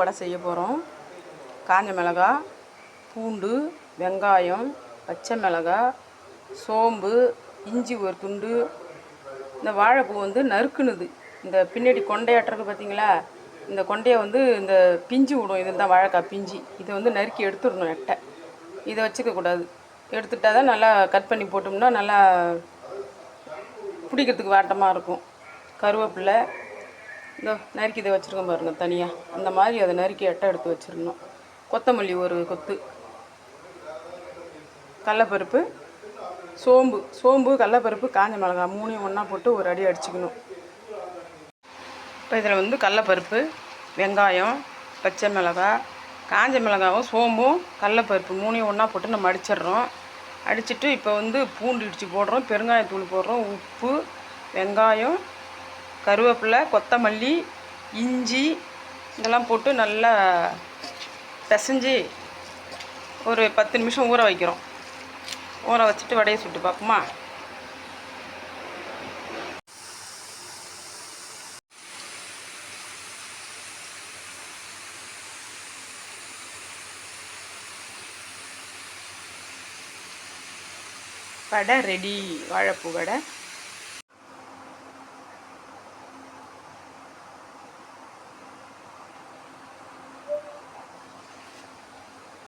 வடை செய்ய போகிறோம் காஞ்ச மிளகா பூண்டு வெங்காயம் பச்சை மிளகாய் சோம்பு இஞ்சி ஒரு துண்டு. இந்த வாழைப்பூ வந்து நறுக்குனுது. இந்த பின்னாடி கொண்டையாட்டுறது பார்த்தீங்களா இந்த கொண்டையை வந்து இந்த பிஞ்சு விடும். இது தான் வாழைக்காய் பிஞ்சு. இதை வந்து நறுக்கி எடுத்துடணும் எட்டை. இதை வச்சுக்கக்கூடாது எடுத்துட்டால் எடுத்துட்டா தான் நல்லா கட் பண்ணி போட்டோம்னா நல்லா பிடிக்கிறதுக்கு வாட்டமாக இருக்கும். கருவேப்பில்லை இந்த நறுக்கி இதை வச்சுருக்கோம் பாருங்கள் தனியாக அந்த மாதிரி அதை நறுக்கி எட்டை எடுத்து வச்சிடணும். கொத்தமல்லி ஒரு கொத்து. கடலப்பருப்பு சோம்பு. சோம்பு கடலப்பருப்பு காஞ்ச மிளகாய் மூணையும் ஒன்றா போட்டு ஒரு அடி அடிச்சுக்கணும். இப்போ இதில் வந்து கடலப்பருப்பு வெங்காயம் பச்சை மிளகாய் காஞ்ச மிளகாவும் சோம்பும் கடலப்பருப்பு மூணையும் ஒன்றா போட்டு நம்ம அடிச்சிடுறோம். அடிச்சிட்டு இப்போ வந்து பூண்டு இடித்து போடுறோம் பெருங்காயத்தூள் போடுறோம் உப்பு வெங்காயம் கருவேப்பிலை கொத்தமல்லி இஞ்சி இதெல்லாம் போட்டு நல்லா பிசைஞ்சு ஒரு பத்து நிமிஷம் ஊற வைக்கிறோம். ஊற வச்சுட்டு வடையை சுட்டு பார்ப்போமா? வடை ரெடி வாழைப்பூ வடை.